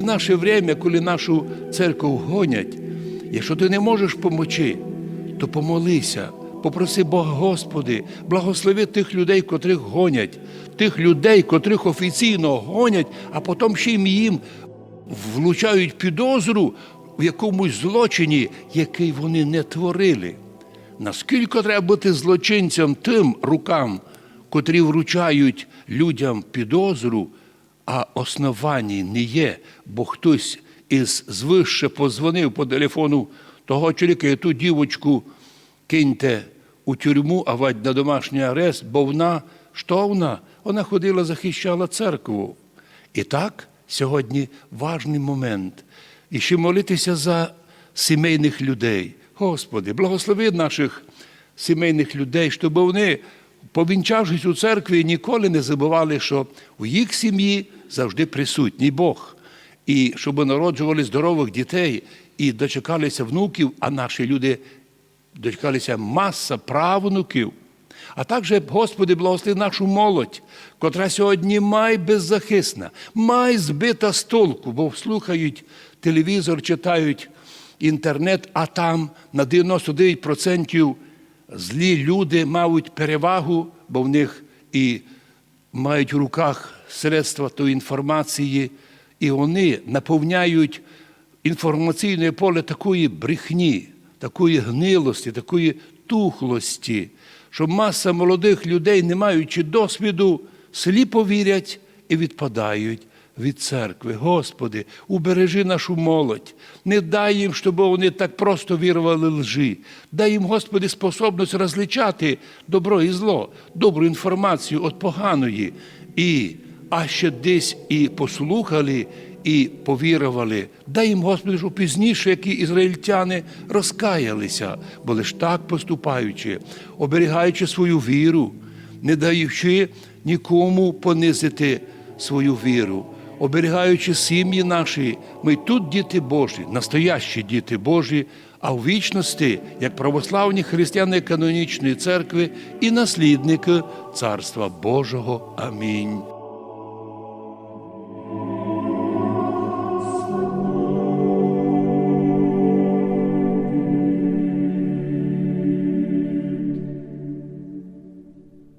В наше время, коли нашу церкву гонять, якщо ти не можеш помочи, то помолися, попроси Бога, Господи, благослови тих людей, котрих гонять, тих людей, котрих офіційно гонять, а потім ще й їм влучають підозру в якомусь злочині, який вони не творили. Наскільки треба бути злочинцям тим рукам, котрі вручають людям підозру, а основаній не є, бо хтось із звище позвонив по телефону того чоловіка, ту дівочку киньте у тюрму, а вадь на домашній арест, бо вона, що вона? Вона ходила, захищала церкву. І так, сьогодні важний момент. І ще молитися за сімейних людей. Господи, благослови наших сімейних людей, щоб вони, повінчавшись у церкві, ніколи не забували, що у їх сім'ї завжди присутній Бог. І щоб народжували здорових дітей і дочекалися внуків, а наші люди дочекалися маса правнуків. А також, Господи, благослови нашу молодь, котра сьогодні май беззахисна, май збита з толку, бо слухають телевізор, читають інтернет, а там на 99% злі люди мають перевагу, бо в них і мають в руках средства тої інформації, і вони наповняють інформаційне поле такої брехні, такої гнилості, такої тухлості, що маса молодих людей, не маючи досвіду, сліпо вірять і відпадають від церкви. Господи, убережи нашу молодь, не дай їм, щоб вони так просто вірували лжи. Дай їм, Господи, способність розличати добро і зло, добру інформацію від поганої. І а ще десь і послухали, і повірували. Дай їм, Господи, щоб пізніше, які ізраїльтяни розкаялися, бо лиш так поступаючи, оберігаючи свою віру, не даючи нікому понизити свою віру, оберігаючи сім'ї наші, ми тут діти Божі, настоящі діти Божі, а в вічності, як православні християни канонічної церкви і наслідники Царства Божого. Амінь.